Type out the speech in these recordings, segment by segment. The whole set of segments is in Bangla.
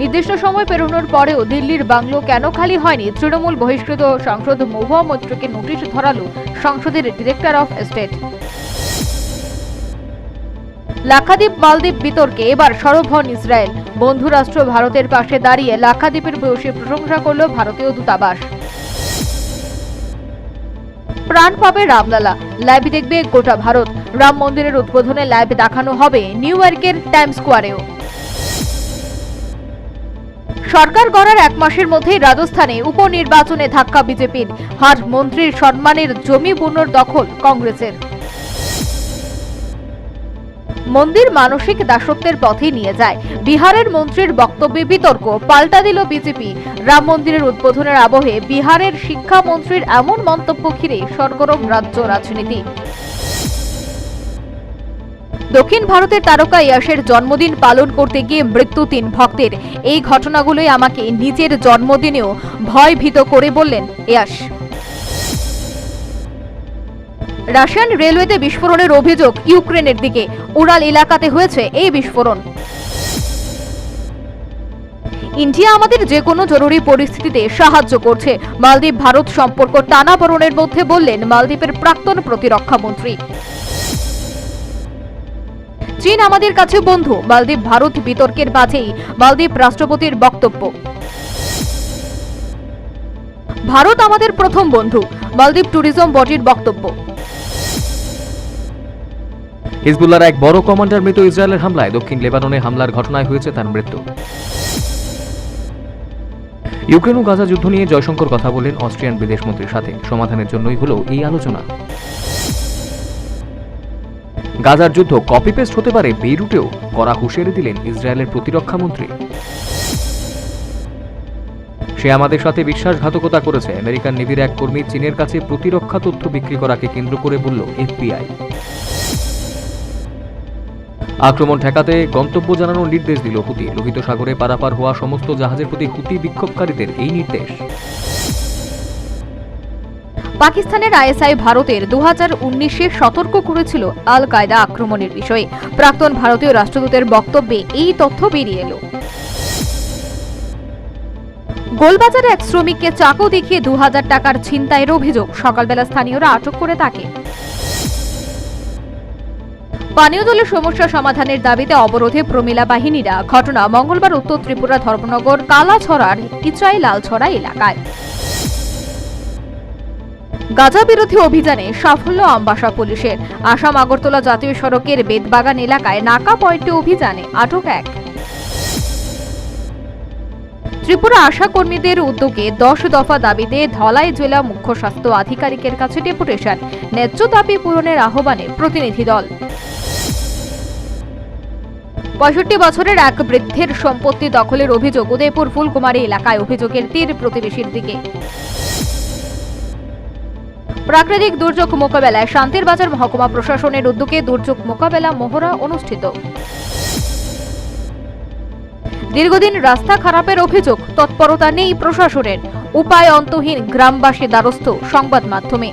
নির্দিষ্ট সময় পেরোনোর পরেও দিল্লির বাংলো কেন খালি হয়নি? তৃণমূল বহিষ্কৃত সাংসদ মহুয়া মৈত্রকে নোটিশ ধরালো সংসদের director of state. Lakshadweep Maldwip বিতর্কে এবার সরব হন ইসরায়েল। বন্ধুরাষ্ট্র ভারতের পাশে দাঁড়িয়ে লাক্ষাদ্বীপের ভূয়সী প্রশংসা করল ভারতীয় দূতাবাস। প্রাণ পাবে রামলালা। লাইভ দেখবে গোটা ভারত। রাম মন্দিরের উদ্বোধনে লাইভ দেখানো হবে নিউ ইয়র্কের টাইম স্কোয়ারেও। সরকার গড়ার এক মাসের মধ্যেই রাজস্থানে উপনির্বাচনে ধাক্কা বিজেপির। হার মন্ত্রীর সম্মানের জমি পুনর্দখল কংগ্রেসের। মন্দির মানসিক দাসত্বের পথে নিয়ে যায়। বিহারের মন্ত্রীর বক্তব্যে বিতর্ক, পাল্টা দিল বিজেপি। রাম মন্দিরের উদ্বোধনের আবহে বিহারের শিক্ষামন্ত্রীর এমন মন্তব্য ঘিরে সরগরম রাজ্য রাজনীতি। দক্ষিণ ভারতের তারকা ইয়াসের জন্মদিন পালন করতে গিয়ে মৃত্যু তিন ভক্তের। এই ঘটনাগুলোই আমাকে নিজের জন্মদিনেও ভয় ভীত করে বললেন ইয়াস। রাশিয়ান রেলওয়েতে বিস্ফোরণের অভিযোগ ইউক্রেনের দিকে। উড়াল এলাকাতে হয়েছে এই বিস্ফোরণ। ইন্ডিয়া আমাদের যে কোনো জরুরি পরিস্থিতিতে সাহায্য করছে। মালদ্বীপ, ভারত সম্পর্ক টানাপড়নের মধ্যে বললেন মালদ্বীপের প্রাক্তন প্রতিরক্ষা মন্ত্রী। চীন আমাদের কাছে বন্ধু। মালদ্বীপ, ভারত বিতর্কের মাঝেই মালদ্বীপ রাষ্ট্রপতির বক্তব্য। ভারত আমাদের প্রথম বন্ধু। মালদ্বীপ ট্যুরিজম বডির বক্তব্য। হিজবুল্লাহর এক বড় কমান্ডার মৃত ইসরায়েলের হামলায় দক্ষিণ লেবাননে হামলার ঘটনায় হয়েছে তার মৃত্যু। ইউক্রেন ও গাজা যুদ্ধ নিয়ে জয়শঙ্কর কথা বলেন অস্ট্রিয়ান বিদেশমন্ত্রীর সাথে। সমাধানের জন্যই হলো এই আলোচনা। গাজার যুদ্ধ কপি পেস্ট হতে পারে বেইরুটেও, কড়া হুঁশিয়ারি দিলেন ইসরায়েলের প্রতিরক্ষা মন্ত্রী। সে আমাদের সাথে বিশ্বাসঘাতকতা করেছে। আমেরিকান নেভির এক কর্মী চীনের কাছে প্রতিরক্ষা তথ্য বিক্রি করাকে কেন্দ্র করে বলল এফবিআই। আক্রমণ ঠেকাতে গন্তব্য জানানোর নির্দেশ দিল হুতি। লোহিত সাগরে পারাপার হওয়া সমস্ত জাহাজের প্রতি হুতি বিক্ষোভকারীদের এই নির্দেশ। পাকিস্তানের আইএসআই ভারতের দু হাজার সতর্ক করেছিল আল কায়দা আক্রমণের বিষয়ে। প্রাক্তন ভারতীয় রাষ্ট্রদূতের বক্তব্যে এই তথ্য বেরিয়ে এলো। গোলবাজারে এক শ্রমিককে চাকু দেখিয়ে দু হাজার টাকার ছিনতাইয়ের অভিযোগ। সকালবেলা স্থানীয়রা আটক করে তাকে। পানীয় জলের সমস্যা সমাধানের দাবিতে অবরোধে প্রমিলা বাহিনীরা। ঘটনা মঙ্গলবার উত্তর ত্রিপুরা ধর্মনগর কালাছড়ার ইচাই লালছড়া এলাকায়। গাজা বিরোধী অভিযানে সাফল্য আমবাসা পুলিশের। আসাম আগরতলা জাতীয় সড়কের বেদবাগান এলাকায় নাকা পয়েন্টে অভিযানে আটক এক। ত্রিপুরা আশা কর্মীদের উদ্যোগে দশ দফা দাবিতে ধলাই জেলা মুখ্য স্বাস্থ্য আধিকারিকের কাছে ডেপুটেশন। ন্যায্য দাবি পূরণের আহ্বানে প্রতিনিধি দল। পঁয়ষট্টি বছরের এক বৃদ্ধের সম্পত্তি দখলের অভিযোগ উদয়পুর ফুলকুমারী এলাকায় অভিযোগের তীর প্রতিবেশীর দিকে। প্রাকৃতিক দুর্যোগ মোকাবেলায় শান্তির বাজার মহকুমা প্রশাসনের উদ্যোগে দুর্যোগ মোকাবেলা মহড়া অনুষ্ঠিত। দীর্ঘদিন রাস্তা খারাপের অভিযোগ, তৎপরতা নেই প্রশাসনের। উপায় অন্তহীন গ্রামবাসী দ্বারস্থ সংবাদ মাধ্যমে।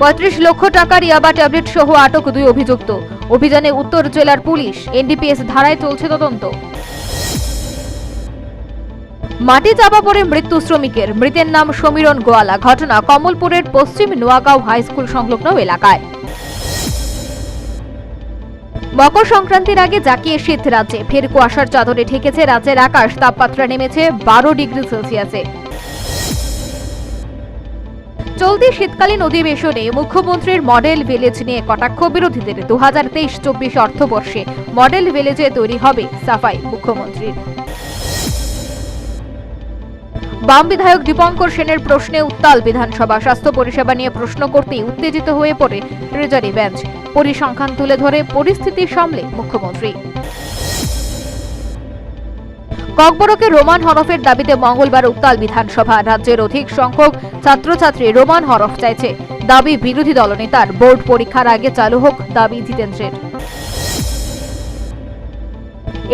পঁয়ত্রিশ লক্ষ টাকার ইয়াবা ট্যাবলেট সহ আটক দুই অভিযুক্ত। অভিযানে উত্তর জেলার পুলিশ, এনডিপিএস ধারায় চলছে তদন্ত। মাটি চাপা পড়ে মৃত্যু শ্রমিকের। মৃতের নাম সমীরণ গোয়ালা। ঘটনা কমলপুরের পশ্চিম নোয়াগাঁও হাই স্কুল সংলগ্ন এলাকায়। মকর সংক্রান্তির আগে জাকিয়ে শীত রাজ্যে। ফের কুয়াশার চাদরে ঠেকেছে রাজ্যের আকাশ। তাপমাত্রা নেমেছে বারো ডিগ্রি সেলসিয়াসে। চলতি শীতকালীন অধিবেশনে মুখ্যমন্ত্রীর মডেল ভিলেজ নিয়ে কটাক্ষ বিরোধীদের। দু হাজার তেইশ চব্বিশ অর্থবর্ষে মডেল ভিলেজে তৈরি হবে সাফাই মুখ্যমন্ত্রীর। বাম বিধায়ক দীপঙ্কর সেনের প্রশ্নে উত্তাল বিধানসভা। স্বাস্থ্য পরিষেবা নিয়ে প্রশ্ন করতেই উত্তেজিত হয়ে পড়ে ট্রেজারি বেঞ্চ। পরিসংখ্যান তুলে ধরে পরিস্থিতি সামলে মুখ্যমন্ত্রী। ককবরকে রোমান হরফের দাবিতে মঙ্গলবার উত্তাল বিধানসভা। রাজ্যের অধিক সংখ্যক ছাত্রছাত্রী রোমান হরফ চাইছে। দাবি বিরোধী দলনেতার। বোর্ড পরীক্ষার আগে চালু হোক দাবি জিতেন্দ্রের।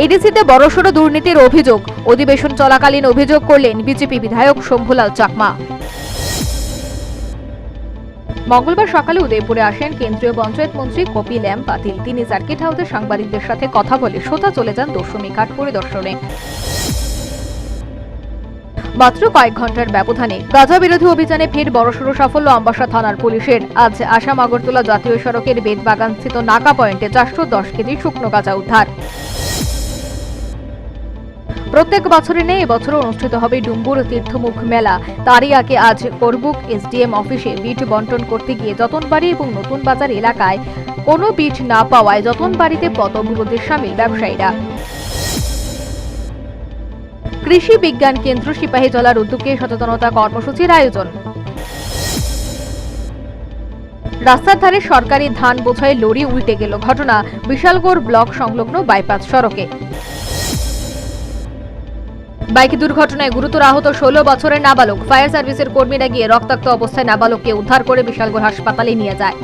এডিসিতে বড়সড় দুর্নীতির অভিযোগ। অধিবেশন চলাকালীন অভিযোগ করলেন বিজেপি বিধায়ক শম্ভুলাল চাকমা। মঙ্গলবার সকালে উদয়পুরে আসেন কেন্দ্রীয় পঞ্চায়েত মন্ত্রী কপিল এম পাতিল তিনি সার্কিট হাউসে সাংবাদিকদের সাথে কথা বলে সোতা চলে যান দশমী ঘাট পরিদর্শনে। মাত্র কয়েক ঘণ্টার ব্যবধানে গাঁজা বিরোধী অভিযানে ফের বড়সড় সাফল্য আমবাসা থানার পুলিশের। আজ আসাম আগরতলা জাতীয় সড়কের বেদবাগান স্থিত নাকা পয়েন্টে চারশো দশ কেজি শুকনো গাঁজা উদ্ধার। প্রত্যেক বছরে নেই এবছরও অনুষ্ঠিত হবে ডুম্বুর তীর্থমুখ মেলা। তারই আগে আজ করবুক এসডিএম অফিসে বিট বন্টন করতে গিয়ে যতনবাড়ি এবং নতুন বাজার এলাকায় কোনো বিট না পাওয়ায় যতনবাড়িতে পথবিরোধে সামিল ব্যবসায়ীরা। কৃষি বিজ্ঞান কেন্দ্র সিপাহী জলার উদ্যোগে সচেতনতা কর্মসূচির আয়োজন। রাস্তার ধারে সরকারি ধান বোঝাই লরি উল্টে গেল ঘটনা। বিশালগড় ব্লক সংলগ্ন বাইপাস সড়কে। বাইক দুর্ঘটনায় গুরুতর আহত ষোলো বছরের নাবালক। ফায়ার সার্ভিসের কর্মীরা গিয়ে রক্তাক্ত অবস্থায় নাবালককে উদ্ধার করে বিশালগড় হাসপাতালে নিয়ে যায়।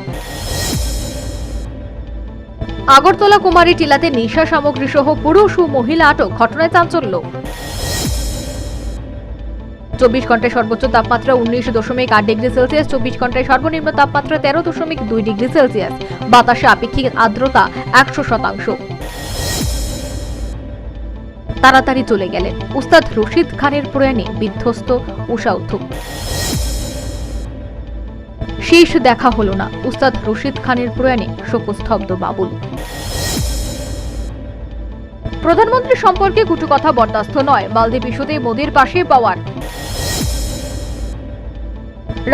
আগরতলা কুমারী টিলাতে নেশা সামগ্রী সহ পুরুষ ও মহিলা আটক। ঘটনায় চাঞ্চল্য। চব্বিশ ঘন্টায় সর্বোচ্চ তাপমাত্রা উনিশ দশমিক আট ডিগ্রি সেলসিয়াস, চব্বিশ ঘন্টায় সর্বনিম্ন তাপমাত্রা তেরো দশমিক দুই ডিগ্রি সেলসিয়াস। বাতাসে আপেক্ষিক আর্দ্রতা একশো শতাংশ। তাড়াতাড়ি চলে গেলেন। উস্তাদ রশিদ খানের প্রয়াণে বিধ্বস্ত উষা উথুপ শেষ দেখা হলো না উস্তাদ রশিদ খানের প্রয়াণে শোকস্তব্ধ বাবুল। প্রধানমন্ত্রী সম্পর্কে কুটু কথা বরদাস্ত নয়। মালদ্বীপ ইস্যুতে মোদির পাশে পাওয়ার।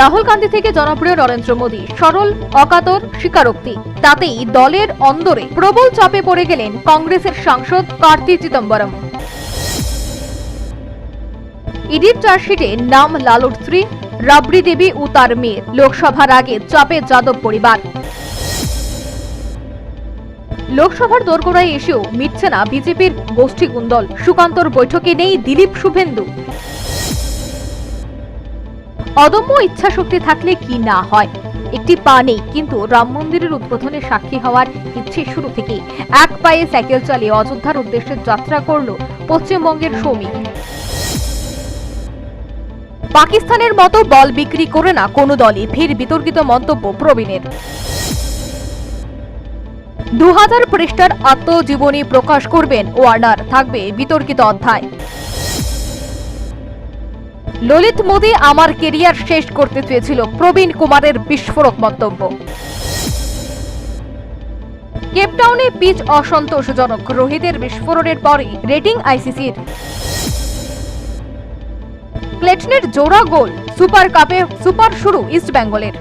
রাহুল গান্ধী থেকে জনপ্রিয় নরেন্দ্র মোদী, সরল, অকাতর, স্বীকারোক্তি। তাতেই দলের অন্দরে প্রবল চাপে পড়ে গেলেন কংগ্রেসের সাংসদ কার্তি চিদম্বরম। ইডির চার্জশিটে নাম লালুর স্ত্রী, রাবড়ি দেবী ও তার মেয়ে। লোকসভার আগে চাপে যাদব পরিবার। লোকসভার দোরগোড়ায় এসেও মিটছে না বিজেপির গোষ্ঠী কুন্দল সুকান্তর বৈঠকে নেই দিলীপ শুভেন্দু। অদম্য ইচ্ছাশক্তি থাকলে কি না হয়? একটি পা নেই, কিন্তু রাম মন্দিরের উদ্বোধনে সাক্ষী হওয়ার ইচ্ছে শুরু থেকেই। এক পায়ে সাইকেল চালিয়ে অযোধ্যার উদ্দেশ্যে যাত্রা করল পশ্চিমবঙ্গের সৌমিক পাকিস্তানের মতো বল বিক্রি করে না কোনো দলই। ফের বিতর্কিত মন্তব্য প্রবীণের। দু হাজার পৃষ্ঠার আত্মজীবনী প্রকাশ করবেন ওয়ার্নার, থাকবে বিতর্কিত অধ্যায়। ললিত মোদী আমার কেরিয়ার শেষ করতে চেয়েছিল, প্রবীণ কুমারের বিস্ফোরক মন্তব্য। কেপটাউনে পিচ অসন্তোষজনক, রোহিতের বিস্ফোরণের পরই রেটিং আইসিসির। ক্লেটনের জোড়া গোল সুপার কাপে সুপার শুরু ইস্ট বেঙ্গলের।